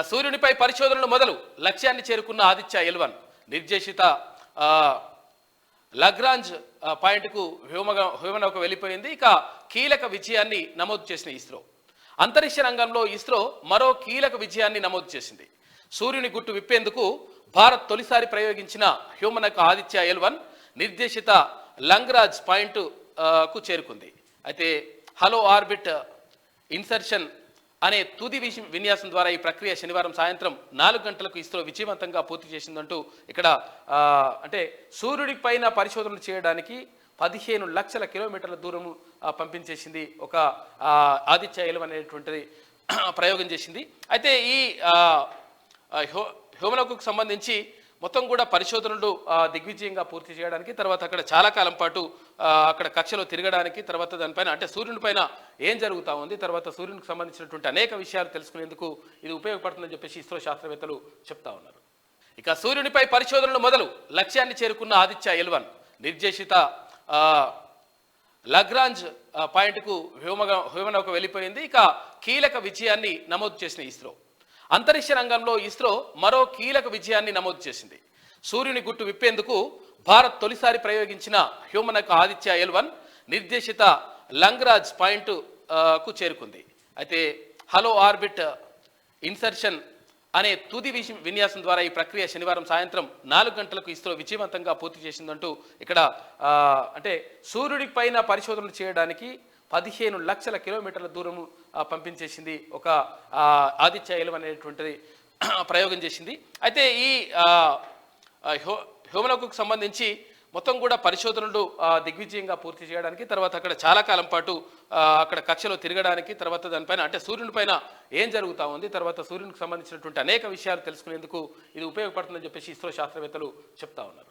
ఇక సూర్యునిపై పరిశోధనలు మొదలు లక్ష్యాన్ని చేరుకున్న ఆదిత్య ఎల్వన్. నిర్దేశిత లగ్రాంజ్ పాయింట్కు హ్యూమగా హ్యూమనౌక వెళ్ళిపోయింది. ఇక కీలక విజయాన్ని నమోదు చేసిన ఇస్రో. అంతరిక్ష రంగంలో ఇస్రో మరో కీలక విజయాన్ని నమోదు చేసింది. సూర్యుని గుట్టు విప్పేందుకు భారత్ తొలిసారి ప్రయోగించిన హ్యూమనక ఆదిత్య ఎల్వన్ నిర్దేశిత లంగ్రాజ్ పాయింట్కు చేరుకుంది. అయితే హలో ఆర్బిట్ ఇన్సర్షన్ అనే తుది విషయం విన్యాసం ద్వారా ఈ ప్రక్రియ శనివారం సాయంత్రం నాలుగు గంటలకు ఇస్రో విజయవంతంగా పూర్తి చేసిందంటూ ఇక్కడ అంటే సూర్యుడి పైన పరిశోధనలు చేయడానికి పదిహేను లక్షల కిలోమీటర్ల దూరం పంపించేసింది ఒక ఆ, అనేటువంటిది ప్రయోగం చేసింది. అయితే ఈ ఆ, సంబంధించి మొత్తం కూడా పరిశోధనలు ఆ, దిగ్విజయంగా పూర్తి చేయడానికి తర్వాత అక్కడ చాలా కాలం పాటు అక్కడ కక్షలో తిరగడానికి తర్వాత దానిపైన అంటే సూర్యుని పైన ఏం జరుగుతూ ఉంది తర్వాత సూర్యునికి సంబంధించినటువంటి అనేక విషయాలు తెలుసుకునేందుకు ఇది ఉపయోగపడుతుందని చెప్పేసి ఇస్రో శాస్త్రవేత్తలు చెప్తా ఉన్నారు. ఇక సూర్యునిపై పరిశోధనలు మొదలు లక్ష్యాన్ని చేరుకున్న ఆదిత్య ఎల్వన్ నిర్దేశిత లగ్రాంజ్ ఆ, పాయింట్కు హ్యూమగా హ్యూమనౌక వెళ్ళిపోయింది. ఇక కీలక విజయాన్ని నమోదు చేసిన ఇస్రో. అంతరిక్ష రంగంలో ఇస్రో మరో కీలక విజయాన్ని నమోదు చేసింది. సూర్యుని గుట్టు విప్పేందుకు భారత్ తొలిసారి ప్రయోగించిన హ్యూమనౌక ఆదిత్య ఎల్వన్ నిర్దేశిత లంగ్రాజ్ పాయింట్కు చేరుకుంది. అయితే హలో ఆర్బిట్ ఇన్సర్షన్ అనే తుది విషయం విన్యాసం ద్వారా ఈ ప్రక్రియ శనివారం సాయంత్రం నాలుగు గంటలకు ఇస్రో విజయవంతంగా పూర్తి చేసిందంటూ ఇక్కడ అంటే సూర్యుడి పైన పరిశోధనలు చేయడానికి పదిహేను లక్షల కిలోమీటర్ల దూరం పంపించేసింది ఒక ఆ, ఆదిత్య అనేటువంటిది ప్రయోగం చేసింది. అయితే ఈ ఆ, సంబంధించి మొత్తం కూడా పరిశోధనలు దిగ్విజయంగా పూర్తి చేయడానికి తర్వాత అక్కడ చాలా కాలం పాటు అక్కడ కక్షలో తిరగడానికి తర్వాత దానిపైన అంటే సూర్యుని పైన ఏం జరుగుతూ ఉంది తర్వాత సూర్యునికి సంబంధించినటువంటి అనేక విషయాలు తెలుసుకునేందుకు ఇది ఉపయోగపడుతుందని చెప్పేసి ఇస్రో శాస్త్రవేత్తలు చెప్తా ఉన్నారు.